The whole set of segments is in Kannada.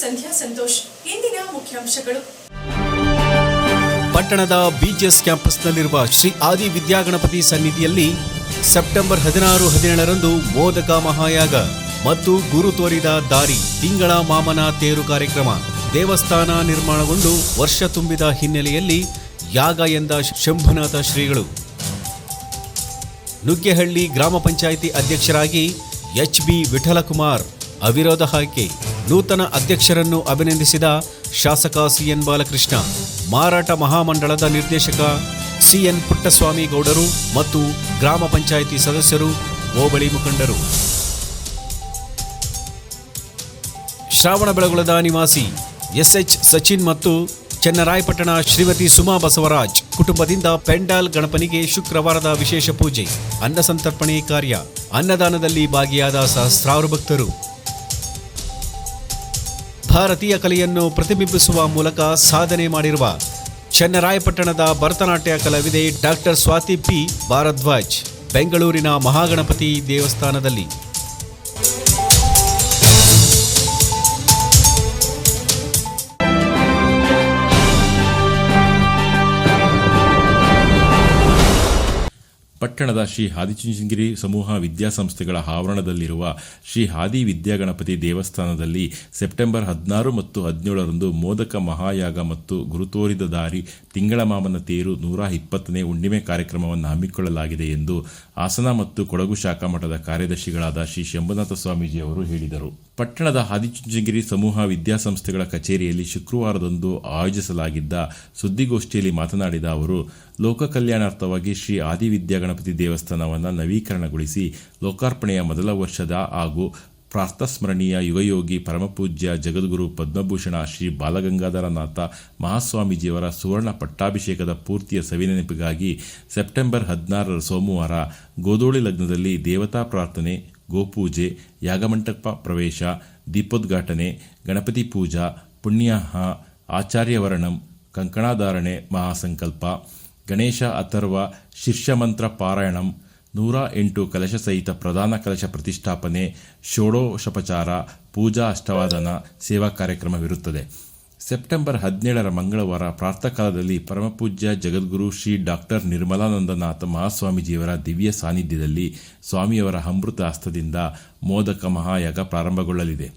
ಸಂಧ್ಯಾ ಸಂತೋಷ್, ಇಂದಿನ ಮುಖ್ಯಾಂಶಗಳು. ಪಟ್ಟಣದ ಬಿಜಿಎಸ್ ಕ್ಯಾಂಪಸ್ನಲ್ಲಿರುವ ಶ್ರೀ ಆದಿ ವಿದ್ಯಾಗಣಪತಿ ಸನ್ನಿಧಿಯಲ್ಲಿ ಸೆಪ್ಟೆಂಬರ್ ಹದಿನಾರು, ಹದಿನೇಳರಂದು ಮೋದಕ ಮಹಾಯಾಗ ಮತ್ತು ಗುರು ತೋರಿದ ದಾರಿ, ತಿಂಗಳ ಮಾಮನ ತೇರು ಕಾರ್ಯಕ್ರಮ, ದೇವಸ್ಥಾನ ನಿರ್ಮಾಣಗೊಂಡು ವರ್ಷ ತುಂಬಿದ ಹಿನ್ನೆಲೆಯಲ್ಲಿ ಯಾಗ ಎಂದ ಶಂಭುನಾಥ ಶ್ರೀಗಳು. ನುಗ್ಗೆಹಳ್ಳಿ ಗ್ರಾಮ ಪಂಚಾಯಿತಿ ಅಧ್ಯಕ್ಷರಾಗಿ ಎಚ್ ಬಿ ವಿಠಲಕುಮಾರ್ ಅವಿರೋಧ ಆಯ್ಕೆ. ನೂತನ ಅಧ್ಯಕ್ಷರನ್ನು ಅಭಿನಂದಿಸಿದ ಶಾಸಕ ಸಿಎನ್ ಬಾಲಕೃಷ್ಣ, ಮಾರಾಟ ಮಹಾಮಂಡಳದ ನಿರ್ದೇಶಕ ಸಿಎನ್ ಪುಟ್ಟಸ್ವಾಮಿ ಗೌಡರು ಮತ್ತು ಗ್ರಾಮ ಪಂಚಾಯಿತಿ ಸದಸ್ಯರು ಹೋಬಳಿ ಮುಖಂಡರು. ಶ್ರಾವಣ ಬೆಳಗುಳದ ನಿವಾಸಿ ಎಸ್ಎಚ್ ಸಚಿನ್ ಮತ್ತು ಚೆನ್ನರಾಯಪಟ್ಟಣ ಶ್ರೀಮತಿ ಸುಮಾ ಬಸವರಾಜ್ ಕುಟುಂಬದಿಂದ ಪೆಂಡಾಲ್ ಗಣಪನಿಗೆ ಶುಕ್ರವಾರದ ವಿಶೇಷ ಪೂಜೆ, ಅನ್ನ ಸಂತರ್ಪಣೆ ಕಾರ್ಯ, ಅನ್ನದಾನದಲ್ಲಿ ಭಾಗಿಯಾದ ಸಹಸ್ರಾರು ಭಕ್ತರು. ಭಾರತೀಯ ಕಲೆಯನ್ನು ಪ್ರತಿಬಿಂಬಿಸುವ ಮೂಲಕ ಸಾಧನೆ ಮಾಡಿರುವ ಚೆನ್ನರಾಯಪಟ್ಟಣದ ಭರತನಾಟ್ಯ ಕಲಾವಿದೆ ಡಾಕ್ಟರ್ ಸ್ವಾತಿ ಪಿ ಭಾರದ್ವಾಜ್, ಬೆಂಗಳೂರಿನ ಮಹಾಗಣಪತಿ ದೇವಸ್ಥಾನದಲ್ಲಿ. ಪಟ್ಟಣದ ಶ್ರೀ ಹಾದಿಚುಂಚನಗಿರಿ ಸಮೂಹ ವಿದ್ಯಾಸಂಸ್ಥೆಗಳ ಆವರಣದಲ್ಲಿರುವ ಶ್ರೀ ಹಾದಿ ವಿದ್ಯಾಗಣಪತಿ ದೇವಸ್ಥಾನದಲ್ಲಿ ಸೆಪ್ಟೆಂಬರ್ ಹದಿನಾರು ಮತ್ತು ಹದಿನೇಳರಂದು ಮೋದಕ ಮಹಾಯಾಗ ಮತ್ತು ಗುರುತೋರಿದ ದಾರಿ ತಿಂಗಳ ಮಾಮನ ತೇರು ನೂರ ಇಪ್ಪತ್ತನೇ ಹುಣ್ಣಿಮೆ ಕಾರ್ಯಕ್ರಮವನ್ನು ಹಮ್ಮಿಕೊಳ್ಳಲಾಗಿದೆ ಎಂದು ಹಾಸನ ಮತ್ತು ಕೊಡಗು ಶಾಖಾ ಮಠದ ಕಾರ್ಯದರ್ಶಿಗಳಾದ ಶ್ರೀ ಶಂಭುನಾಥ ಸ್ವಾಮೀಜಿಯವರು ಹೇಳಿದರು. ಪಟ್ಟಣದ ಆದಿಚುಂಚನಗಿರಿ ಸಮೂಹ ವಿದ್ಯಾಸಂಸ್ಥೆಗಳ ಕಚೇರಿಯಲ್ಲಿ ಶುಕ್ರವಾರದಂದು ಆಯೋಜಿಸಲಾಗಿದ್ದ ಸುದ್ದಿಗೋಷ್ಠಿಯಲ್ಲಿ ಮಾತನಾಡಿದ ಅವರು ಲೋಕ ಕಲ್ಯಾಣಾರ್ಥವಾಗಿ ಶ್ರೀ ಆದಿ ವಿದ್ಯಾಗಣಪತಿ ದೇವಸ್ಥಾನವನ್ನು ನವೀಕರಣಗೊಳಿಸಿ ಲೋಕಾರ್ಪಣೆಯ ಮೊದಲ ವರ್ಷದ ಹಾಗೂ ಪ್ರಾತಸ್ಮರಣೀಯ ಯುಗಯೋಗಿ ಪರಮಪೂಜ್ಯ ಜಗದ್ಗುರು ಪದ್ಮಭೂಷಣ ಶ್ರೀ ಬಾಲಗಂಗಾಧರನಾಥ ಮಹಾಸ್ವಾಮೀಜಿಯವರ ಸುವರ್ಣ ಪಟ್ಟಾಭಿಷೇಕದ ಪೂರ್ತಿಯ ಸವಿನೆನಪಿಗಾಗಿ ಸೆಪ್ಟೆಂಬರ್ ಹದಿನಾರರ ಸೋಮವಾರ ಗೋಧೋಳಿ ಲಗ್ನದಲ್ಲಿ ದೇವತಾ ಪ್ರಾರ್ಥನೆ, ಗೋಪೂಜೆ, ಯಾಗಮಂಟಪ ಪ್ರವೇಶ, ದೀಪೋದ್ಘಾಟನೆ, ಗಣಪತಿ ಪೂಜಾ, ಪುಣ್ಯಾಹ, ಆಚಾರ್ಯವರ್ಣಂ, ಕಂಕಣಾಧಾರಣೆ ಮಹಾಸಂಕಲ್ಪ, ಗಣೇಶ ಅಥರ್ವ ಶಿರ್ಷಮಂತ್ರ ಪಾರಾಯಣಂ ನೂರ ಎಂಟು ಕಲಶ ಸಹಿತ ಪ್ರಧಾನ ಕಲಶ ಪ್ರತಿಷ್ಠಾಪನೆ ಷೋಡೋಷೋಪಚಾರ ಪೂಜಾ ಅಷ್ಟವಾದನ ಸೇವಾ ಕಾರ್ಯಕ್ರಮವಿರುತ್ತದೆ ಸೆಪ್ಟೆಂಬರ್ ಹದಿನೇಳರ ಮಂಗಳವಾರ ಪ್ರಾತಃಕಾಲದಲ್ಲಿ ಪರಮಪೂಜ್ಯ ಜಗದ್ಗುರು ಶ್ರೀ ಡಾಕ್ಟರ್ ನಿರ್ಮಲಾನಂದನಾಥ ಮಹಾಸ್ವಾಮೀಜಿಯವರ ದಿವ್ಯ ಸಾನ್ನಿಧ್ಯದಲ್ಲಿ ಸ್ವಾಮಿಯವರ ಅಮೃತ ಹಸ್ತದಿಂದ ಮೋದಕ ಮಹಾಯಾಗ ಪ್ರಾರಂಭಗೊಳ್ಳಲಿದೆ.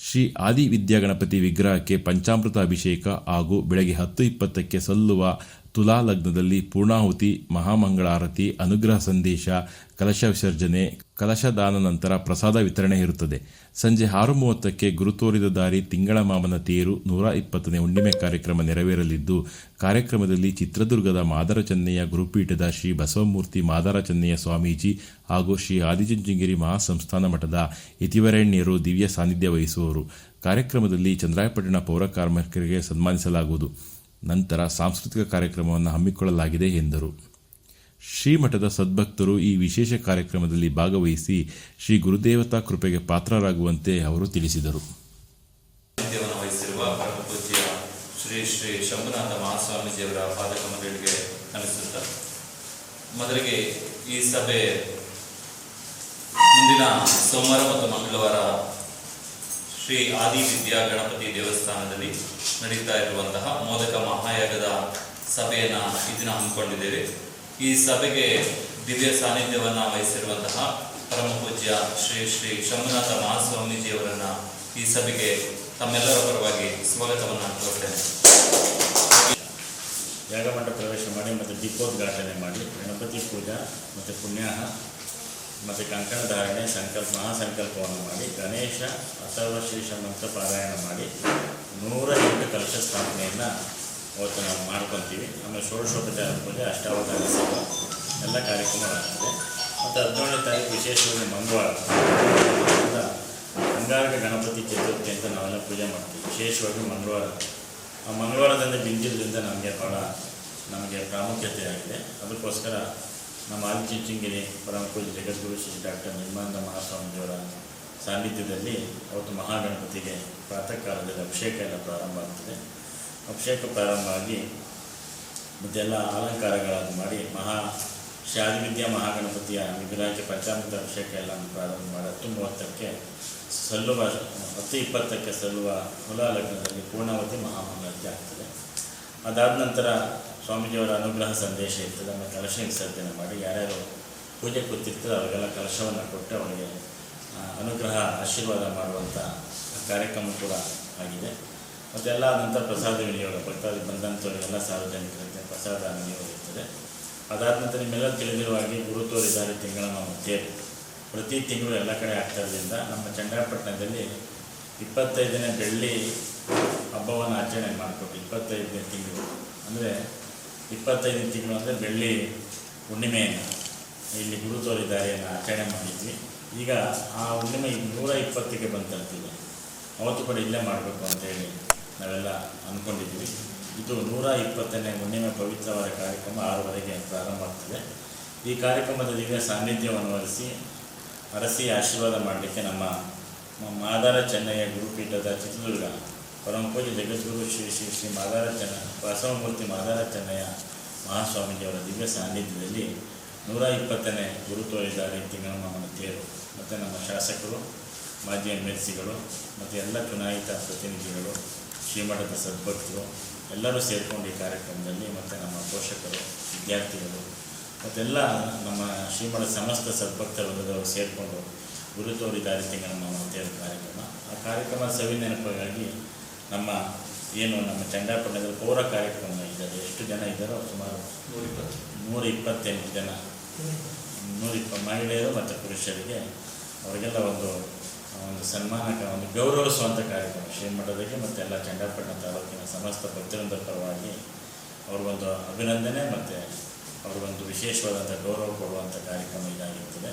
ಶ್ರೀ ಆದಿ ವಿದ್ಯಾಗಣಪತಿ ವಿಗ್ರಹಕ್ಕೆ ಪಂಚಾಮೃತ ಅಭಿಷೇಕ ಹಾಗೂ ಬೆಳಗ್ಗೆ ಹತ್ತು ಇಪ್ಪತ್ತಕ್ಕೆ ಸಲ್ಲುವ ತುಲಾ ಲಗ್ನದಲ್ಲಿ ಪೂರ್ಣಾಹುತಿ, ಮಹಾಮಂಗಳಾರತಿ, ಅನುಗ್ರಹ ಸಂದೇಶ, ಕಲಶ ವಿಸರ್ಜನೆ ಕಲಶದಾನ ನಂತರ ಪ್ರಸಾದ ವಿತರಣೆ ಇರುತ್ತದೆ. ಸಂಜೆ ಆರು ಮೂವತ್ತಕ್ಕೆ ಗುರುತೋರಿದ ದಾರಿ ತಿಂಗಳ ಮಾಮನ ತೇರು ನೂರ ಇಪ್ಪತ್ತನೇ ಹುಣ್ಣಿಮೆ ಕಾರ್ಯಕ್ರಮ ನೆರವೇರಲಿದ್ದು, ಕಾರ್ಯಕ್ರಮದಲ್ಲಿ ಚಿತ್ರದುರ್ಗದ ಮಾದರ ಚೆನ್ನಯ್ಯ ಗುರುಪೀಠದ ಶ್ರೀ ಬಸವಮೂರ್ತಿ ಮಾದರ ಚೆನ್ನಯ್ಯ ಸ್ವಾಮೀಜಿ ಹಾಗೂ ಶ್ರೀ ಆದಿಚುಂಚನಗಿರಿ ಮಹಾಸಂಸ್ಥಾನ ಮಠದ ಯತಿವರೇಣ್ಯರು ದಿವ್ಯ ಸಾನ್ನಿಧ್ಯ ವಹಿಸುವರು. ಕಾರ್ಯಕ್ರಮದಲ್ಲಿ ಚಂದ್ರಾಯಪಟ್ಟಣ ಪೌರ ಕಾರ್ಮಿಕರಿಗೆ ಸನ್ಮಾನಿಸಲಾಗುವುದು. ನಂತರ ಸಾಂಸ್ಕೃತಿಕ ಕಾರ್ಯಕ್ರಮವನ್ನು ಹಮ್ಮಿಕೊಳ್ಳಲಾಗಿದೆ ಎಂದರು. ಶ್ರೀಮಠದ ಸದ್ಭಕ್ತರು ಈ ವಿಶೇಷ ಕಾರ್ಯಕ್ರಮದಲ್ಲಿ ಭಾಗವಹಿಸಿ ಶ್ರೀ ಗುರುದೇವತಾ ಕೃಪೆಗೆ ಪಾತ್ರರಾಗುವಂತೆ ಅವರು ತಿಳಿಸಿದರು. ಶ್ರೀ ಶ್ರೀ ಶಂಭುನಾಥ ಮಹಾಸ್ವಾಮೀಜಿಯವರ ಪಾದಕಮಗಳಿಗೆ ನಮಿಸುತ್ತ ಮೊದಲಿಗೆ ಈ ಸಭೆ ಮುಂದಿನ ಸೋಮವಾರ ಮತ್ತು ಮಂಗಳವಾರ ಶ್ರೀ ಆದಿ ವಿದ್ಯಾ ಗಣಪತಿ ದೇವಸ್ಥಾನದಲ್ಲಿ ನಡೀತಾ ಇರುವಂತಹ ಮೋದಕ ಮಹಾಯಾಗದ ಸಭೆಯನ್ನು ಈ ದಿನ ಹಮ್ಮಿಕೊಂಡಿದ್ದೇವೆ. ಈ ಸಭೆಗೆ ದಿವ್ಯ ಸಾನ್ನಿಧ್ಯವನ್ನು ವಹಿಸಿರುವಂತಹ ಪರಮ ಪೂಜ್ಯ ಶ್ರೀ ಶ್ರೀ ಶಂಭುನಾಥ ಮಹಾಸ್ವಾಮೀಜಿಯವರನ್ನ ಈ ಸಭೆಗೆ ತಮ್ಮೆಲ್ಲರ ಪರವಾಗಿ ಸ್ವಾಗತವನ್ನು ಕೋರ್ತೇನೆ. ಯಾಗಮಠ ಪ್ರವೇಶ ಮಾಡಿ ಮತ್ತು ದೀಪೋದ್ಘಾಟನೆ ಮಾಡಿ, ಗಣಪತಿ ಪೂಜಾ ಮತ್ತು ಪುಣ್ಯಾಹ ಮತ್ತು ಕಂಕಣ ಧಾರಣೆ, ಸಂಕಲ್ಪ ಮಹಾಸಂಕಲ್ಪವನ್ನು ಮಾಡಿ, ಗಣೇಶ, ಅಥರ್ವ ಶ್ರೀ ಪಾರಾಯಣ ಮಾಡಿ ನೂರ ಎಂಟು ಕಲಶ ಸ್ಥಾಪನೆಯನ್ನು ಅವತ್ತು ನಾವು ಮಾಡ್ಕೊತೀವಿ. ಆಮೇಲೆ ಷೋಡಶೋಪಚಾರ ಪೂಜೆ ಅಷ್ಟಾವಧಾನ ಸೇವಾ ಎಲ್ಲ ಕಾರ್ಯಕ್ರಮಗಳಾಗ್ತದೆ ಮತ್ತು ಹದಿನೇಳನೇ ತಾರೀಕು ವಿಶೇಷವಾಗಿ ಮಂಗಳವಾರ. ಅಂಗಾರಕ ಗಣಪತಿ ಚತುರ್ಥಿ ಅಂತ ನಾವೆಲ್ಲ ಪೂಜೆ ಮಾಡ್ತೀವಿ. ವಿಶೇಷವಾಗಿ ಮಂಗಳವಾರ. ಆ ಮಂಗಳವಾರದಿಂದ ಬಿಂದಿದ್ರಿಂದ ನಮಗೆ ಭಾಳ ನಮಗೆ ಪ್ರಾಮುಖ್ಯತೆ ಆಗಿದೆ. ಅದಕ್ಕೋಸ್ಕರ ನಮ್ಮ ಆದಿಚುಂಚನಗಿರಿ ಪರಮ ಪೂಜ್ಯ ಜಗದ್ಗುರು ಶ್ರೀ ಡಾಕ್ಟರ್ ನಿರ್ಮಾನಂದ ಮಹಾಸ್ವಾಮೀಜಿಯವರ ಸಾನ್ನಿಧ್ಯದಲ್ಲಿ ಅವತ್ತು ಮಹಾಗಣಪತಿಗೆ ಪ್ರಾತಃ ಕಾಲದಲ್ಲಿ ಅಭಿಷೇಕ ಎಲ್ಲ ಪ್ರಾರಂಭ ಆಗ್ತದೆ. ಅಭಿಷೇಕ ಪ್ರಾರಂಭ ಆಗಿ ಮತ್ತೆಲ್ಲ ಅಲಂಕಾರಗಳನ್ನು ಮಾಡಿ ಮಹಾ ಶಾದಿವಿದ್ಯ ಮಹಾಗಣಪತಿಯ ವಿಗ್ರಹಕ್ಕೆ ಪಂಚಾಮೃತ ಅಭಿಷೇಕ ಎಲ್ಲ ಪ್ರಾರಂಭ ಮಾಡಿ ಹತ್ತು ಮೂವತ್ತಕ್ಕೆ ಸಲ್ಲುವ, ಹತ್ತು ಇಪ್ಪತ್ತಕ್ಕೆ ಸಲ್ಲುವ ಹೊಲ ಲಗ್ನದಲ್ಲಿ ಪೂರ್ಣಾವತಿ ಮಹಾಮಂಗಳಾರತಿ ಆಗ್ತದೆ. ಅದಾದ ನಂತರ ಸ್ವಾಮೀಜಿಯವರ ಅನುಗ್ರಹ ಸಂದೇಶ ಇರ್ತದೆ, ಆಮೇಲೆ ಕಲಶ ವಿಸರ್ಜನೆ ಮಾಡಿ ಯಾರ್ಯಾರು ಪೂಜೆ ಕೂತಿರ್ತಾರೆ ಅವರಿಗೆಲ್ಲ ಕಲಶವನ್ನು ಕೊಟ್ಟು ಅವರಿಗೆ ಅನುಗ್ರಹ ಆಶೀರ್ವಾದ ಮಾಡುವಂಥ ಕಾರ್ಯಕ್ರಮ ಕೂಡ ಆಗಿದೆ. ಮತ್ತೆಲ್ಲ ನಂತರ ಪ್ರಸಾದ ವಿನಿಯೋಗ, ಭಕ್ತಾದಿ ಬಂದಂಥವರಿಗೆಲ್ಲ ಸಾರ್ವಜನಿಕರಿಗೆ ಪ್ರಸಾದ ವಿನಿಯೋಗ ಇರ್ತದೆ. ಅದಾದ ನಂತರ ನಿಮ್ಮೆಲ್ಲ ತಿಳಿದಿರುವ ಹಾಗೆ ತಿಂಗಳ ನಾವು ತೇರು. ಪ್ರತಿ ತಿಂಗಳು ಎಲ್ಲ ಕಡೆ ಆಗ್ತಾರದ್ರಿಂದ ನಮ್ಮ ಚಂದ್ರಪಟ್ಟಣದಲ್ಲಿ ಇಪ್ಪತ್ತೈದನೇ ಬೆಳ್ಳಿ ಹಬ್ಬವನ್ನು ಆಚರಣೆ ಮಾಡಿಕೊಟ್ಟು ಇಪ್ಪತ್ತೈದನೇ ತಿಂಗಳು, ಅಂದರೆ ಇಪ್ಪತ್ತೈದನೇ ತಿಂಗಳು ಅಂದರೆ ಬೆಳ್ಳಿ ಹುಣ್ಣಿಮೆಯನ್ನು ಇಲ್ಲಿ ಗುರುತೋರಿದ್ದಾರೆ ಆಚರಣೆ ಮಾಡಿದ್ವಿ. ಈಗ ಆ ಹುಣ್ಣಿಮೆ ನೂರ ಇಪ್ಪತ್ತಿಗೆ ಬಂತಂತಿದೆ ಅವತ್ತು ಕೂಡ ಇಲ್ಲೇ ಮಾಡಬೇಕು ಅಂತೇಳಿ ನಾವೆಲ್ಲ ಅಂದ್ಕೊಂಡಿದ್ವಿ ಇದು ನೂರ ಇಪ್ಪತ್ತನೇ ಹುಣ್ಣಿಮೆ ಪವಿತ್ರವಾದ ಕಾರ್ಯಕ್ರಮ ಆರೂವರೆಗೆ ಪ್ರಾರಂಭ ಆಗ್ತದೆ. ಈ ಕಾರ್ಯಕ್ರಮದಲ್ಲಿ ಈಗ ಸಾನ್ನಿಧ್ಯವನ್ನು ವಹಿಸಿ ಅರಸಿ ಆಶೀರ್ವಾದ ಮಾಡಲಿಕ್ಕೆ ನಮ್ಮ ಮಾದಾರ ಚೆನ್ನಯ್ಯ ಗುರುಪೀಠದ ಚಿತ್ರದುರ್ಗ ಪರಮ ಪೂಜ್ಯ ಜಗದ್ಗುರು ಶ್ರೀ ಶ್ರೀ ಶ್ರೀ ಮಾದಾರ ಚೆನ್ನ, ಬಸವಮೂರ್ತಿ ಮಾದಾರ ಚೆನ್ನಯ್ಯ ಮಹಾಸ್ವಾಮೀಜಿಯವರ ದಿವ್ಯ ಸಾನ್ನಿಧ್ಯದಲ್ಲಿ ನೂರ ಇಪ್ಪತ್ತನೇ ಗುರುತ್ವ ಇದ್ದಾರೆ ತಿಂಗಳ ನಮ್ಮ ತೇರು. ಮತ್ತು ನಮ್ಮ ಶಾಸಕರು ಮಾಜಿ ಎಂ ಎಲ್ ಸಿಗಳು ಮತ್ತು ಎಲ್ಲ ಚುನಾಯಿತ ಪ್ರತಿನಿಧಿಗಳು ಶ್ರೀಮಠದ ಸದ್ಭಕ್ತರು ಎಲ್ಲರೂ ಸೇರಿಕೊಂಡು ಈ ಕಾರ್ಯಕ್ರಮದಲ್ಲಿ ಮತ್ತು ನಮ್ಮ ಪೋಷಕರು ವಿದ್ಯಾರ್ಥಿಗಳು ಮತ್ತೆಲ್ಲ ನಮ್ಮ ಶ್ರೀಮಠ ಸಮಸ್ತ ಸದ್ಭಕ್ತ ವರ್ಗದವರು ಸೇರಿಕೊಂಡು ಗುರು ದಾರಿ ತಿಂಗಳ ನಮ್ಮ ತೇರು ಕಾರ್ಯಕ್ರಮ. ಆ ಕಾರ್ಯಕ್ರಮ ಸವಿ ನೆನಪಾಗಿ ನಮ್ಮ ಏನು ನಮ್ಮ ಚಂಡಾಪಟ್ಟಣದಲ್ಲಿ ಪೌರ ಕಾರ್ಯಕ್ರಮ ಇದ್ದಾರೆ ಎಷ್ಟು ಜನ ಇದ್ದಾರೋ ಸುಮಾರು ನೂರ ಇಪ್ಪತ್ತೆಂಟು ಜನ. ನೂರ ಇಪ್ಪ ಮಹಿಳೆಯರು ಮತ್ತು ಪುರುಷರಿಗೆ ಅವರಿಗೆಲ್ಲ ಒಂದು ಒಂದು ಸನ್ಮಾನಕ, ಒಂದು ಗೌರವಿಸುವಂಥ ಕಾರ್ಯಕ್ರಮ. ಶ್ರೀಮಠದಲ್ಲಿ ಮತ್ತು ಎಲ್ಲ ಚಂಡಾಪಟ್ಟಣ ತಾಲೂಕಿನ ಸಮಸ್ತ ಭಕ್ತರಿಂದ ಪರವಾಗಿ ಅವ್ರಿಗೊಂದು ಅಭಿನಂದನೆ ಮತ್ತು ಅವ್ರಿಗೊಂದು ವಿಶೇಷವಾದಂಥ ಗೌರವ ಕೊಡುವಂಥ ಕಾರ್ಯಕ್ರಮ ಇದಾಗಿರ್ತದೆ.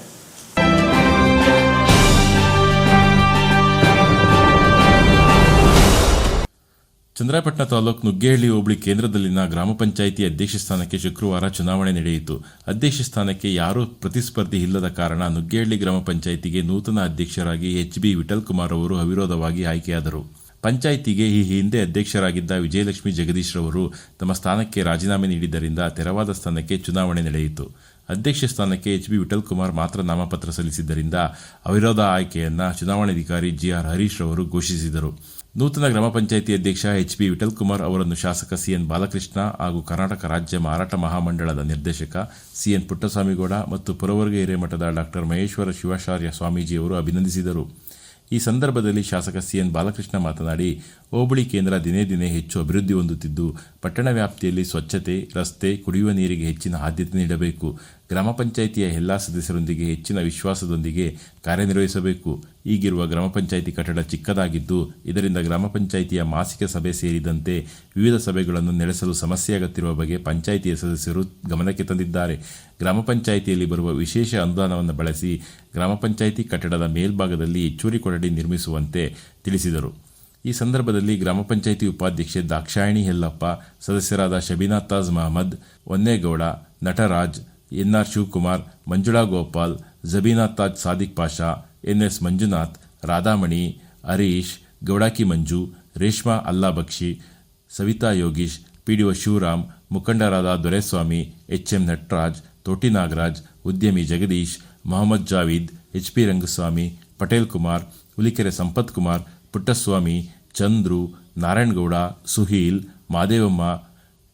ಚಂದ್ರಾಯಪಟ್ಟಣ ತಾಲೂಕು ನುಗ್ಗೇಹಳ್ಳಿ ಹೋಬಳಿ ಕೇಂದ್ರದಲ್ಲಿನ ಗ್ರಾಮ ಪಂಚಾಯಿತಿ ಅಧ್ಯಕ್ಷ ಸ್ಥಾನಕ್ಕೆ ಶುಕ್ರವಾರ ಚುನಾವಣೆ ನಡೆಯಿತು. ಅಧ್ಯಕ್ಷ ಸ್ಥಾನಕ್ಕೆ ಯಾರೂ ಪ್ರತಿಸ್ಪರ್ಧಿ ಇಲ್ಲದ ಕಾರಣ ನುಗ್ಗೇಹಳ್ಳಿ ಗ್ರಾಮ ಪಂಚಾಯಿತಿಗೆ ನೂತನ ಅಧ್ಯಕ್ಷರಾಗಿ ಎಚ್ ಬಿ ವಿಠಲ್ ಕುಮಾರ್ ಅವರು ಅವಿರೋಧವಾಗಿ ಆಯ್ಕೆಯಾದರು. ಪಂಚಾಯಿತಿಗೆ ಈ ಹಿಂದೆ ಅಧ್ಯಕ್ಷರಾಗಿದ್ದ ವಿಜಯಲಕ್ಷ್ಮಿ ಜಗದೀಶ್ ರವರು ತಮ್ಮ ಸ್ಥಾನಕ್ಕೆ ರಾಜೀನಾಮೆ ನೀಡಿದ್ದರಿಂದ ತೆರವಾದ ಸ್ಥಾನಕ್ಕೆ ಚುನಾವಣೆ ನಡೆಯಿತು. ಅಧ್ಯಕ್ಷ ಸ್ಥಾನಕ್ಕೆ ಎಚ್ ಬಿ ವಿಠಲ್ ಕುಮಾರ್ ಮಾತ್ರ ನಾಮಪತ್ರ ಸಲ್ಲಿಸಿದ್ದರಿಂದ ಅವಿರೋಧ ಆಯ್ಕೆಯನ್ನ ಚುನಾವಣಾಧಿಕಾರಿ ಜಿಆರ್ ಹರೀಶ್ ರವರು ಘೋಷಿಸಿದರು. ನೂತನ ಗ್ರಾಮ ಪಂಚಾಯಿತಿ ಅಧ್ಯಕ್ಷ ಎಚ್ ಬಿ ವಿಠಲ್ ಕುಮಾರ್ ಅವರನ್ನು ಶಾಸಕ ಸಿಎನ್ ಬಾಲಕೃಷ್ಣ ಹಾಗೂ ಕರ್ನಾಟಕ ರಾಜ್ಯ ಮಾರಾಟ ಮಹಾಮಂಡಳದ ನಿರ್ದೇಶಕ ಸಿಎನ್ ಪುಟ್ಟಸ್ವಾಮಿಗೌಡ ಮತ್ತು ಪುರವರ್ಗ ಹಿರೇಮಠದ ಡಾಕ್ಟರ್ ಮಹೇಶ್ವರ ಶಿವಾಚಾರ್ಯ ಸ್ವಾಮೀಜಿಯವರು ಅಭಿನಂದಿಸಿದರು. ಈ ಸಂದರ್ಭದಲ್ಲಿ ಶಾಸಕ ಸಿಎನ್ ಬಾಲಕೃಷ್ಣ ಮಾತನಾಡಿ, ಹೋಬಳಿ ಕೇಂದ್ರ ದಿನೇ ದಿನೇ ಹೆಚ್ಚು ಅಭಿವೃದ್ಧಿ ಹೊಂದುತ್ತಿದ್ದು, ಪಟ್ಟಣ ವ್ಯಾಪ್ತಿಯಲ್ಲಿ ಸ್ವಚ್ಛತೆ, ರಸ್ತೆ, ಕುಡಿಯುವ ನೀರಿಗೆ ಹೆಚ್ಚಿನ ಆದ್ಯತೆ ನೀಡಬೇಕು. ಗ್ರಾಮ ಪಂಚಾಯಿತಿಯ ಎಲ್ಲ ಸದಸ್ಯರೊಂದಿಗೆ ಹೆಚ್ಚಿನ ವಿಶ್ವಾಸದೊಂದಿಗೆ ಕಾರ್ಯನಿರ್ವಹಿಸಬೇಕು. ಈಗಿರುವ ಗ್ರಾಮ ಪಂಚಾಯಿತಿ ಕಟ್ಟಡ ಚಿಕ್ಕದಾಗಿದ್ದು, ಇದರಿಂದ ಗ್ರಾಮ ಪಂಚಾಯಿತಿಯ ಮಾಸಿಕ ಸಭೆ ಸೇರಿದಂತೆ ವಿವಿಧ ಸಭೆಗಳನ್ನು ನಡೆಸಲು ಸಮಸ್ಯೆಯಾಗುತ್ತಿರುವ ಬಗ್ಗೆ ಪಂಚಾಯಿತಿಯ ಸದಸ್ಯರು ಗಮನಕ್ಕೆ ತಂದಿದ್ದಾರೆ. ಗ್ರಾಮ ಪಂಚಾಯಿತಿಯಲ್ಲಿ ಬರುವ ವಿಶೇಷ ಅನುದಾನವನ್ನು ಬಳಸಿ ಗ್ರಾಮ ಪಂಚಾಯಿತಿ ಕಟ್ಟಡದ ಮೇಲ್ಭಾಗದಲ್ಲಿ ಹೆಚ್ಚುವರಿ ಕೊಠಡಿ ನಿರ್ಮಿಸುವಂತೆ ತಿಳಿಸಿದರು. ಈ ಸಂದರ್ಭದಲ್ಲಿ ಗ್ರಾಮ ಪಂಚಾಯಿತಿ ಉಪಾಧ್ಯಕ್ಷೆ ದಾಕ್ಷಾಯಣಿ ಹೆಲ್ಲಪ್ಪ, ಸದಸ್ಯರಾದ Shabeena Taj Mohammed Onnegowda Nataraj NR Shivakumar, Manjula Gopal, Jabeena Taj Sadiq Pasha, NS Manjunath, Radhamani, Harish, Gowdaki Manju, Reshma Allabakshi, Savitha Yogish P D O Shivaram, ಮುಖಂಡರಾದ ದೊರೆಸ್ವಾಮಿ ಎಚ್ ಎಂ ನಟರಾಜ್, ತೋಟಿ ನಾಗರಾಜ್, ಉದ್ಯಮಿ Jagadish, Mohammed Javeed, H P Rangaswamy, Patel Kumar, Hulikere Sampath Kumar, Puttaswamy, Chandru Narayanagowda Suheel, Madevamma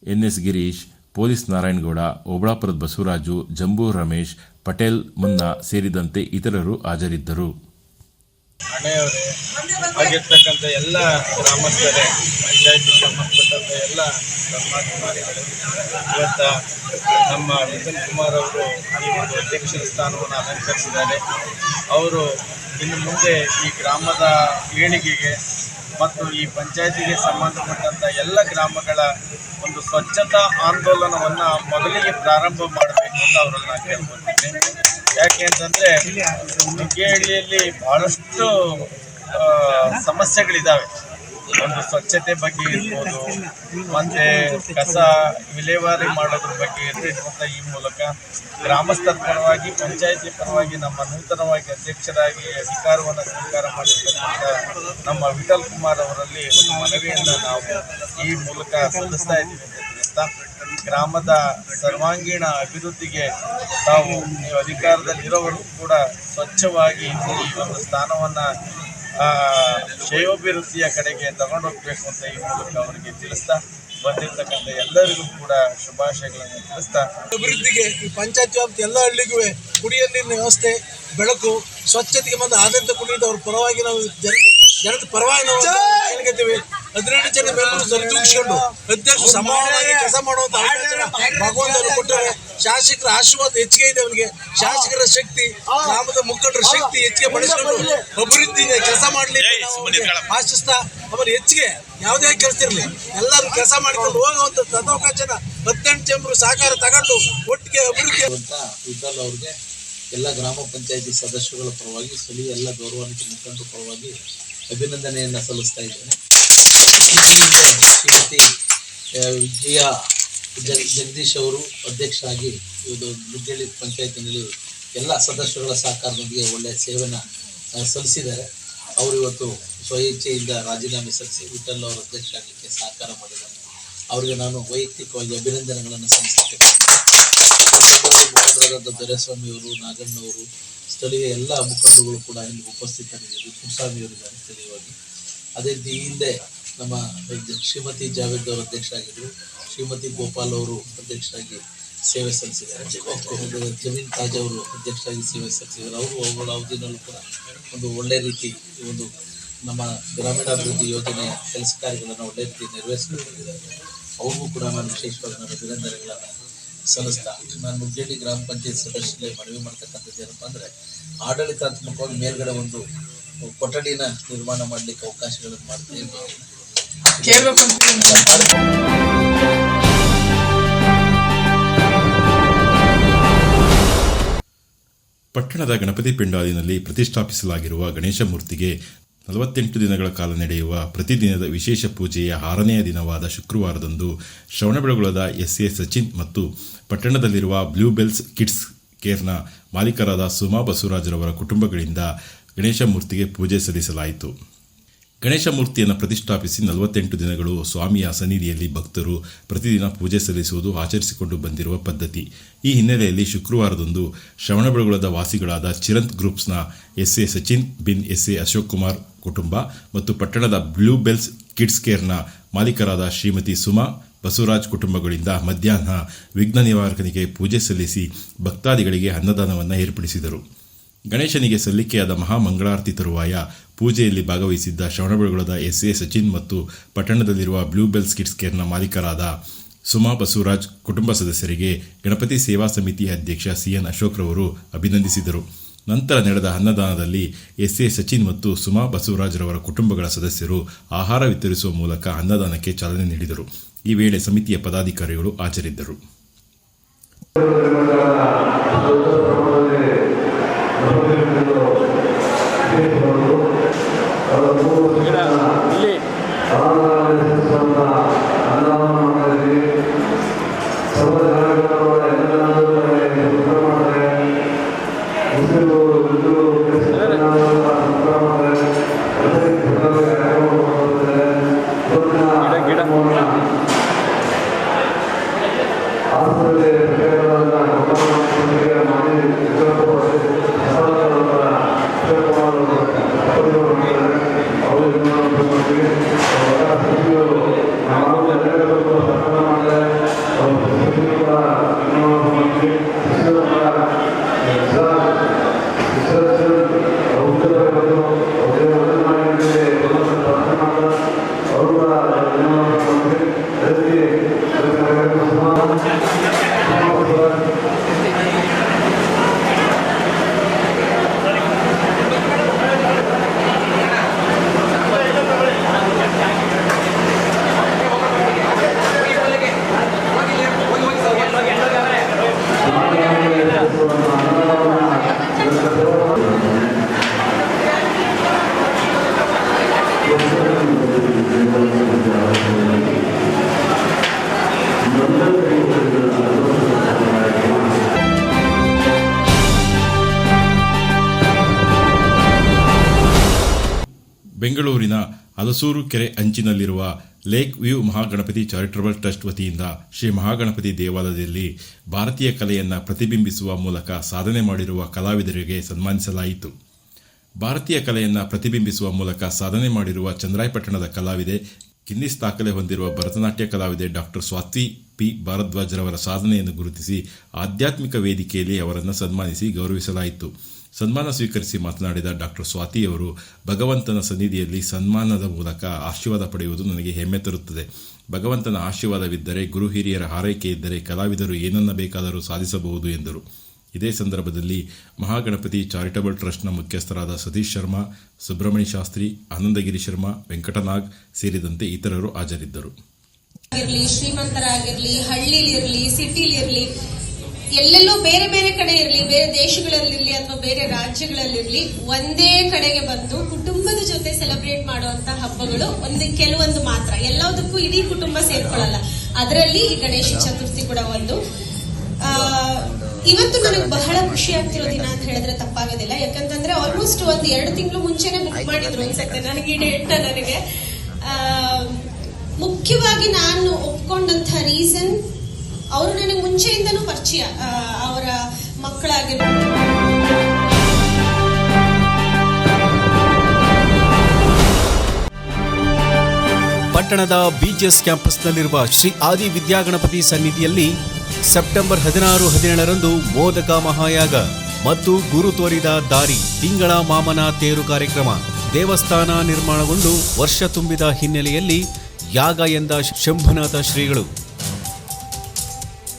N S Girish police Narayanagowda, ಓಬಳಾಪುರದ Basavaraju, Jambu Ramesh, Patel Munna ಸೇರಿದಂತೆ ಇತರರು ಹಾಜರಿದ್ದರು. ಹಣೆಯವರೇ ಆಗಿರ್ತಕ್ಕಂಥ ಎಲ್ಲ ಗ್ರಾಮಸ್ಥರೇ, ಪಂಚಾಯತಿ ಸಂಬಂಧಪಟ್ಟಂಥ ಎಲ್ಲ ಧರ್ಮಾಧಿಕಾರಿಗಳು ಇವತ್ತ ನಮ್ಮ ನಿತಿನ್ ಕುಮಾರ್ ಅವರು ಈ ಒಂದು ಅಧ್ಯಕ್ಷರ ಸ್ಥಾನವನ್ನು ಅಲಂಕರಿಸಿದ್ದಾರೆ. ಅವರು ಇನ್ನು ಮುಂದೆ ಈ ಗ್ರಾಮದ ಏಳಿಗೆಗೆ ಮತ್ತು ಈ ಪಂಚಾಯತಿಗೆ ಸಂಬಂಧಪಟ್ಟಂಥ ಎಲ್ಲ ಗ್ರಾಮಗಳ ಒಂದು ಸ್ವಚ್ಛತಾ ಆಂದೋಲನವನ್ನು ಮೊದಲಿಗೆ ಪ್ರಾರಂಭ ಮಾಡಬೇಕು ಅಂತ ಅವರನ್ನು ಕೇಳ್ಕೊತೀನಿ ಯಾಕೆ ಅಂತಂದರೆ ನುಗ್ಗೇಹಳ್ಳಿಯಲ್ಲಿ ಬಹಳಷ್ಟು ಆ, ಸಮಸ್ಯೆಗಳಿದ್ದಾವೆ ಒಂದು ಸ್ವಚ್ಛತೆ ಬಗ್ಗೆ ಇರ್ಬೋದು, ಮತ್ತೆ ಕಸ ವಿಲೇವಾರಿ ಮಾಡೋದ್ರ ಬಗ್ಗೆ ಇರ್ತಿರುವಂಥ ಈ ಮೂಲಕ ಗ್ರಾಮಸ್ಥರ ಪರವಾಗಿ, ಪಂಚಾಯತಿ ಪರವಾಗಿ, ನಮ್ಮ ನೂತನವಾಗಿ ಅಧ್ಯಕ್ಷರಾಗಿ ಅಧಿಕಾರವನ್ನು ಸ್ವೀಕಾರ ಮಾಡಿರ್ತಕ್ಕಂಥ ನಮ್ಮ ವಿಠಲ್ ಕುಮಾರ್ ಅವರಲ್ಲಿ ಒಂದು ಮನವಿಯನ್ನು ನಾವು ಈ ಮೂಲಕ ಸಲ್ಲಿಸ್ತಾ ಇದ್ದೀವಿ ಅಂತ ತಿಳಿಸ್ತಾ ಗ್ರಾಮದ ಸರ್ವಾಂಗೀಣ ಅಭಿವೃದ್ಧಿಗೆ ತಾವು ನೀವು ಅಧಿಕಾರದಲ್ಲಿರೋವರೆಗೂ ಕೂಡ ಸ್ವಚ್ಛವಾಗಿ ಈ ಒಂದು ಸ್ಥಾನವನ್ನು ಶ್ರೇಯೋಭಿವೃದ್ಧಿಯ ಕಡೆಗೆ ತಗೊಂಡೋಗ್ಬೇಕು ಅಂತ ಈ ಮೂಲಕ ಅವರಿಗೆ ತಿಳಿಸ್ತಾ ಬಂದಿರತಕ್ಕಂಥ ಎಲ್ಲರಿಗೂ ಕೂಡ ಶುಭಾಶಯಗಳನ್ನು ತಿಳಿಸ್ತಾ ಅಭಿವೃದ್ಧಿಗೆ ಈ ಪಂಚಾಯತ್ ವ್ಯಾಪ್ತಿ ಎಲ್ಲ ಹಳ್ಳಿಗೂ ಕುಡಿಯೋ ನೀರಿನ ವ್ಯವಸ್ಥೆ ಬೆಳಕು ಸ್ವಚ್ಛತೆಗೆ ಬಂದು ಆದ್ಯಂತ ಕುಡಿಯುವುದು ಅವ್ರ ಪರವಾಗಿ ನಾವು ಜನ ಜನದ ಪರವಾಗಿ ನಾವು ಹೇಳ್ಕೊತೀವಿ ಹದಿನೆಂಟು ಜನ ಮೆಂಬರು ಸರಿದೂಗಿಸ್ಕೊಂಡು ಅಧ್ಯಕ್ಷ ಸಮಾನವಾಗಿ ಕೆಲಸ ಮಾಡುವಂತ ಭಗವಂತ ಭಗವಂತರು ಕೊಟ್ಟರೆ ಶಾಸಕರ ಆಶೀರ್ವಾದ ಹೆಚ್ಚಿಗೆ ಇದೆ ಅವನಿಗೆ. ಶಾಸಕರ ಶಕ್ತಿ ಗ್ರಾಮದ ಮುಖಂಡರ ಶಕ್ತಿ ಹೆಚ್ಚಿಗೆ ಬಳಸಿಕೊಂಡು ಅಭಿವೃದ್ಧಿಗೆ ಕೆಲಸ ಮಾಡಲಿ ಆಶಿಸ್ತಾ. ಅವರು ಹೆಚ್ಚಿಗೆ ಯಾವುದೇ ಕೆಲಸ ಇರಲಿ. ಎಲ್ಲರೂ ಕೆಲಸ ಮಾಡಿಕೊಂಡು ಹೋಗುವಂತ ಸದಾವಕಾಶನ ಹದಿನೆಂಟು ಜನರು ಸಹಕಾರ ತಗೊಂಡು ಒಟ್ಟಿಗೆ ಅಭಿವೃದ್ಧಿ ಅಂತ ಅವ್ರಿಗೆ ಎಲ್ಲ ಗ್ರಾಮ ಪಂಚಾಯತಿ ಸದಸ್ಯರುಗಳ ಪರವಾಗಿ ಸ್ಥಳೀಯ ಎಲ್ಲ ಗೌರವಾನ್ವಿತ ಮುಖಂಡರ ಪರವಾಗಿ ಅಭಿನಂದನೆಯನ್ನು ಸಲ್ಲಿಸ್ತಾ ಇದ್ದೇನೆ. ಈ ಶ್ರೀಮತಿ ವಿಜಯ ಜಗದೀಶ್ ಅವರು ಅಧ್ಯಕ್ಷರಾಗಿ ಇವತ್ತು ನುಗ್ಗೇಳಿ ಪಂಚಾಯತಿನಲ್ಲಿ ಎಲ್ಲ ಸದಸ್ಯರುಗಳ ಸಹಕಾರದೊಂದಿಗೆ ಒಳ್ಳೆಯ ಸೇವೆನ ಸಲ್ಲಿಸಿದ್ದಾರೆ. ಅವರು ಇವತ್ತು ಸ್ವಇಚ್ಛೆಯಿಂದ ರಾಜೀನಾಮೆ ಸಲ್ಲಿಸಿ ವಿಠಲ್ ಅವರು ಅಧ್ಯಕ್ಷ ಆಗಲಿಕ್ಕೆ ಸಹಕಾರ ಮಾಡಿದ್ದಾರೆ. ಅವರಿಗೆ ನಾನು ವೈಯಕ್ತಿಕವಾಗಿ ಅಭಿನಂದನೆಗಳನ್ನು ಸಲ್ಲಿಸುತ್ತೇನೆ ಮುಖಂಡರಾದ ದೊರೆಸ್ವಾಮಿ ಅವರು ನಾಗಣ್ಣವರು ಸ್ಥಳೀಯ ಎಲ್ಲ ಮುಖಂಡರುಗಳು ಕೂಡ ಇಲ್ಲಿ ಉಪಸ್ಥಿತರಿದ್ದಾರೆ. ಕುಸ್ವಾಮಿ ಅವರಿದ್ದಾರೆ ಸ್ಥಳೀಯವಾಗಿ. ಅದೇ ರೀತಿ ಹಿಂದೆ ನಮ್ಮ ಶ್ರೀಮತಿ ಜಾವೇದ್ ಅವರು ಅಧ್ಯಕ್ಷರಾಗಿದ್ದರು. ಶ್ರೀಮತಿ ಗೋಪಾಲ್ ಅವರು ಅಧ್ಯಕ್ಷರಾಗಿ ಸೇವೆ ಸಲ್ಲಿಸಿದ್ದಾರೆ. ಜಮೀನ್ ತಾಜ್ ಅವರು ಅಧ್ಯಕ್ಷರಾಗಿ ಸೇವೆ ಸಲ್ಲಿಸಿದ್ದಾರೆ. ಅವರು ಅವುಗಳ ಅವಧಿನಲ್ಲೂ ಕೂಡ ಒಂದು ಒಳ್ಳೆ ರೀತಿ ಒಂದು ನಮ್ಮ ಗ್ರಾಮೀಣಾಭಿವೃದ್ಧಿ ಯೋಜನೆಯ ಕೆಲಸ ಕಾರ್ಯಗಳನ್ನು ಒಳ್ಳೆ ರೀತಿ ನೆರವೇರಿಸಿಕೊಂಡಿದ್ದಾರೆ. ಅವ್ರಿಗೂ ಕೂಡ ನಾನು ವಿಶೇಷವಾಗಿ ನನ್ನ ಅಭಿನಂದನೆಗಳನ್ನು ಸಲ್ಲಿಸ್ತಾ ನಾನು ಮುಗ್ಗೇಡಿ ಗ್ರಾಮ ಪಂಚಾಯತ್ ಸದಸ್ಯರಿಗೆ ಮನವಿ ಮಾಡ್ತಕ್ಕಂಥದ್ದು ಏನಪ್ಪ ಅಂದರೆ ಆಡಳಿತಾತ್ಮಕವಾಗಿ ಮೇಲ್ಗಡೆ ಒಂದು ಕೊಠಡಿನ ನಿರ್ಮಾಣ ಮಾಡಲಿಕ್ಕೆ ಅವಕಾಶಗಳನ್ನು ಮಾಡ್ತೇವೆ. ಪಟ್ಟಣದ ಗಣಪತಿ ಪೆಂಡಾಲಿನಲ್ಲಿ ಪ್ರತಿಷ್ಠಾಪಿಸಲಾಗಿರುವ ಗಣೇಶ ಮೂರ್ತಿಗೆ ನಲವತ್ತೆಂಟು ದಿನಗಳ ಕಾಲ ನಡೆಯುವ ಪ್ರತಿದಿನದ ವಿಶೇಷ ಪೂಜೆಯ ಆರನೆಯ ದಿನವಾದ ಶುಕ್ರವಾರದಂದು ಶ್ರವಣಬೆಳಗೊಳದ ಎಸ್ ಎ ಸಚಿನ್ ಮತ್ತು ಪಟ್ಟಣದಲ್ಲಿರುವ ಬ್ಲೂ ಬೆಲ್ಸ್ ಕಿಡ್ಸ್ ಕೇರ್ನ ಮಾಲೀಕರಾದ ಸುಮಾ ಬಸವರಾಜರವರ ಕುಟುಂಬಗಳಿಂದ ಗಣೇಶ ಮೂರ್ತಿಗೆ ಪೂಜೆ ಸಲ್ಲಿಸಲಾಯಿತು. ಗಣೇಶ ಮೂರ್ತಿಯನ್ನು ಪ್ರತಿಷ್ಠಾಪಿಸಿ ನಲವತ್ತೆಂಟು ದಿನಗಳು ಸ್ವಾಮಿಯ ಸನ್ನಿಧಿಯಲ್ಲಿ ಭಕ್ತರು ಪ್ರತಿದಿನ ಪೂಜೆ ಸಲ್ಲಿಸುವುದು ಆಚರಿಸಿಕೊಂಡು ಬಂದಿರುವ ಪದ್ಧತಿ. ಈ ಹಿನ್ನೆಲೆಯಲ್ಲಿ ಶುಕ್ರವಾರದಂದು ಶ್ರವಣಬೆಳಗೊಳದ ವಾಸಿಗಳಾದ ಚಿರಂತ್ ಗ್ರೂಪ್ಸ್ನ ಎಸ್ ಎ ಸಚಿನ್ ಬಿನ್ ಎಸ್ ಎ ಅಶೋಕ್ ಕುಮಾರ್ ಕುಟುಂಬ ಮತ್ತು ಪಟ್ಟಣದ ಬ್ಲೂ ಬೆಲ್ಸ್ ಕಿಡ್ಸ್ ಕೇರ್ನ ಮಾಲೀಕರಾದ ಶ್ರೀಮತಿ ಸುಮಾ, ಬಸವರಾಜ್ ಕುಟುಂಬಗಳಿಂದ ಮಧ್ಯಾಹ್ನ ವಿಘ್ನ ನಿವಾರಕನಿಗೆ ಪೂಜೆ ಸಲ್ಲಿಸಿ ಭಕ್ತಾದಿಗಳಿಗೆ ಅನ್ನದಾನವನ್ನು ಏರ್ಪಡಿಸಿದರು. ಗಣೇಶನಿಗೆ ಸಲ್ಲಿಕೆಯಾದ ಮಹಾಮಂಗಳಾರತಿ ತರುವಾಯ ಪೂಜೆಯಲ್ಲಿ ಭಾಗವಹಿಸಿದ್ದ ಶ್ರವಣಬೆಳಗೊಳದ ಎಸ್ ಎ ಸಚಿನ್ ಮತ್ತು ಪಟ್ಟಣದಲ್ಲಿರುವ ಬ್ಲೂ ಬೆಲ್ಸ್ ಕಿಡ್ಸ್ ಕೇರ್ನ ಮಾಲೀಕರಾದ ಸುಮಾ ಬಸವರಾಜ್ ಕುಟುಂಬ ಸದಸ್ಯರಿಗೆ ಗಣಪತಿ ಸೇವಾ ಸಮಿತಿ ಅಧ್ಯಕ್ಷ ಸಿ ಎನ್ ಅಶೋಕ್ರವರು ಅಭಿನಂದಿಸಿದರು. ನಂತರ ನಡೆದ ಅನ್ನದಾನದಲ್ಲಿ ಎಸ್ ಎ ಸಚಿನ್ ಮತ್ತು ಸುಮಾ ಬಸವರಾಜ್ರವರ ಕುಟುಂಬಗಳ ಸದಸ್ಯರು ಆಹಾರ ವಿತರಿಸುವ ಮೂಲಕ ಅನ್ನದಾನಕ್ಕೆ ಚಾಲನೆ ನೀಡಿದರು. ಈ ವೇಳೆ ಸಮಿತಿಯ ಪದಾಧಿಕಾರಿಗಳು ಹಾಜರಿದ್ದರು. ಹಲಸೂರು ಕೆರೆ ಅಂಚಿನಲ್ಲಿರುವ lake view Mahaganapati charitable trust ವತಿಯಿಂದ ಶ್ರೀ ಮಹಾಗಣಪತಿ ದೇವಾಲಯದಲ್ಲಿ ಭಾರತೀಯ ಕಲೆಯನ್ನು ಪ್ರತಿಬಿಂಬಿಸುವ ಮೂಲಕ ಸಾಧನೆ ಮಾಡಿರುವ ಕಲಾವಿದರಿಗೆ ಸನ್ಮಾನಿಸಲಾಯಿತು. ಭಾರತೀಯ ಕಲೆಯನ್ನು ಪ್ರತಿಬಿಂಬಿಸುವ ಮೂಲಕ ಸಾಧನೆ ಮಾಡಿರುವ ಚಂದ್ರಾಯಪಟ್ಟಣದ ಕಲಾವಿದೆ ಕಿನ್ನಿಸ್ ದಾಖಲೆ ಹೊಂದಿರುವ ಭರತನಾಟ್ಯ ಕಲಾವಿದೆ ಡಾಕ್ಟರ್ ಸ್ವಾತಿ ಪಿ. ಭಾರದ್ವಾಜರವರ ಸಾಧನೆಯನ್ನು ಗುರುತಿಸಿ ಆಧ್ಯಾತ್ಮಿಕ ವೇದಿಕೆಯಲ್ಲಿ ಅವರನ್ನು ಸನ್ಮಾನಿಸಿ ಗೌರವಿಸಲಾಯಿತು. ಸನ್ಮಾನ ಸ್ವೀಕರಿಸಿ ಮಾತನಾಡಿದ ಡಾಕ್ಟರ್ ಸ್ವಾತಿಯವರು ಭಗವಂತನ ಸನ್ನಿಧಿಯಲ್ಲಿ ಸನ್ಮಾನದ ಮೂಲಕ ಆಶೀರ್ವಾದ ಪಡೆಯುವುದು ನನಗೆ ಹೆಮ್ಮೆ ತರುತ್ತದೆ. ಭಗವಂತನ ಆಶೀರ್ವಾದವಿದ್ದರೆ ಗುರು ಹಿರಿಯರ ಹಾರೈಕೆ ಇದ್ದರೆ ಕಲಾವಿದರು ಏನನ್ನ ಬೇಕಾದರೂ ಸಾಧಿಸಬಹುದು ಎಂದರು. ಇದೇ ಸಂದರ್ಭದಲ್ಲಿ ಮಹಾಗಣಪತಿ ಚಾರಿಟಬಲ್ ಟ್ರಸ್ಟ್ನ ಮುಖ್ಯಸ್ಥರಾದ ಸತೀಶ್ ಶರ್ಮಾ, ಸುಬ್ರಹ್ಮಣ್ಯ ಶಾಸ್ತ್ರಿ, ಆನಂದಗಿರಿ ಶರ್ಮಾ, ವೆಂಕಟನಾಗ್ ಸೇರಿದಂತೆ ಇತರರು ಹಾಜರಿದ್ದರು. ಶ್ರೀಮಂತರಾಗಿರಲಿ, ಹಳ್ಳಿಲಿರ್ಲಿ, ಸಿಟಿಲಿರ್ಲಿ ಎಲ್ಲೆಲ್ಲೋ ಬೇರೆ ಬೇರೆ ಕಡೆ ಇರಲಿ, ಬೇರೆ ದೇಶಗಳಲ್ಲಿರಲಿ ಅಥವಾ ಬೇರೆ ರಾಜ್ಯಗಳಲ್ಲಿರಲಿ ಒಂದೇ ಕಡೆಗೆ ಬಂದು ಕುಟುಂಬದ ಜೊತೆ ಸೆಲೆಬ್ರೇಟ್ ಮಾಡುವಂತ ಹಬ್ಬಗಳು ಒಂದು ಕೆಲವೊಂದು ಮಾತ್ರ. ಎಲ್ಲದಕ್ಕೂ ಇಡೀ ಕುಟುಂಬ ಸೇರ್ಕೊಳ್ಳಲ್ಲ. ಅದರಲ್ಲಿ ಈ ಗಣೇಶ ಚತುರ್ಥಿ ಕೂಡ ಒಂದು. ಇವತ್ತು ನನಗೆ ಬಹಳ ಖುಷಿ ಆಗ್ತಿರೋ ದಿನ ಅಂತ ಹೇಳಿದ್ರೆ ತಪ್ಪಾಗೋದಿಲ್ಲ. ಯಾಕಂತಂದ್ರೆ ಆಲ್ಮೋಸ್ಟ್ ಒಂದು ಎರಡು ತಿಂಗಳು ಮುಂಚೆನೆ ಬುಕ್ ಮಾಡಿದ್ರು ಅನ್ಸತ್ತೆ ನನಗೆ ಈ ಡೇಟ್ ನನಗೆ. ಮುಖ್ಯವಾಗಿ ನಾನು ಒಪ್ಕೊಂಡಂತ ರೀಸನ್ ಅವರು ನನಗೆ ಮುಂಚೆಯಿಂದನೂ ಪರಿಚಯ ಅವರ ಮಕ್ಕಳಾಗಿರ್ಬೋದು. ಪಟ್ಟಣದ ಬಿಜಿಎಸ್ ಕ್ಯಾಂಪಸ್ನಲ್ಲಿರುವ ಶ್ರೀ ಆದಿ ವಿದ್ಯಾಗಣಪತಿ ಸನ್ನಿಧಿಯಲ್ಲಿ ಸೆಪ್ಟೆಂಬರ್ ಹದಿನಾರು, ಹದಿನೇಳರಂದು ಮೋದಕ ಮಹಾಯಾಗ ಮತ್ತು ಗುರು ತೋರಿದ ದಾರಿ, ತಿಂಗಳ ಮಾಮನ ತೇರು ಕಾರ್ಯಕ್ರಮ, ದೇವಸ್ಥಾನ ನಿರ್ಮಾಣಗೊಂಡು ವರ್ಷ ತುಂಬಿದ ಹಿನ್ನೆಲೆಯಲ್ಲಿ ಯಾಗ ಎಂದ ಶಂಭುನಾಥ ಶ್ರೀಗಳು.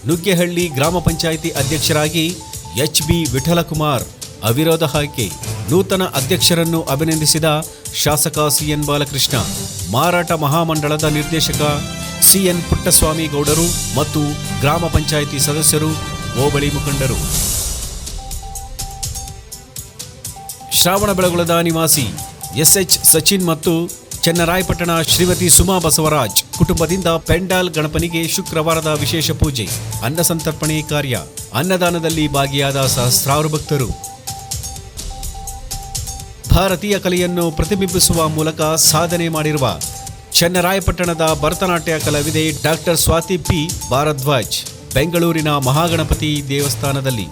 ನುಗ್ಗೆಹಳ್ಳಿ ಗ್ರಾಮ ಪಂಚಾಯಿತಿ ಅಧ್ಯಕ್ಷರಾಗಿ ಎಚ್ ಬಿ ವಿಠಲಕುಮಾರ್ ಅವಿರೋಧ ಆಯ್ಕೆ. ನೂತನ ಅಧ್ಯಕ್ಷರನ್ನು ಅಭಿನಂದಿಸಿದ ಶಾಸಕ ಸಿಎನ್ ಬಾಲಕೃಷ್ಣ, ಮಾರಾಟ ಮಹಾಮಂಡಳದ ನಿರ್ದೇಶಕ ಸಿಎನ್ ಪುಟ್ಟಸ್ವಾಮಿ ಗೌಡರು ಮತ್ತು ಗ್ರಾಮ ಪಂಚಾಯಿತಿ ಸದಸ್ಯರು ಹೋಬಳಿ ಮುಖಂಡರು. ಶ್ರಾವಣಬೆಳಗೊಳದ ನಿವಾಸಿ ಎಸ್ಎಚ್ ಸಚಿನ್ ಮತ್ತು ಚೆನ್ನರಾಯಪಟ್ಟಣ ಶ್ರೀಮತಿ ಸುಮಾ ಬಸವರಾಜ್ ಕುಟುಂಬದಿಂದ ಪೆಂಡಾಲ್ ಗಣಪನಿಗೆ ಶುಕ್ರವಾರದ ವಿಶೇಷ ಪೂಜೆ, ಅನ್ನ ಸಂತರ್ಪಣೆ ಕಾರ್ಯ, ಅನ್ನದಾನದಲ್ಲಿ ಭಾಗಿಯಾದ ಸಹಸ್ರಾರು ಭಕ್ತರು. ಭಾರತೀಯ ಕಲೆಯನ್ನು ಪ್ರತಿಬಿಂಬಿಸುವ ಮೂಲಕ ಸಾಧನೆ ಮಾಡಿರುವ ಚೆನ್ನರಾಯಪಟ್ಟಣದ ಭರತನಾಟ್ಯ ಕಲಾವಿದೆ ಡಾಕ್ಟರ್ ಸ್ವಾತಿ ಪಿ ಭಾರದ್ವಾಜ್, ಬೆಂಗಳೂರಿನ ಮಹಾಗಣಪತಿ ದೇವಸ್ಥಾನದಲ್ಲಿ.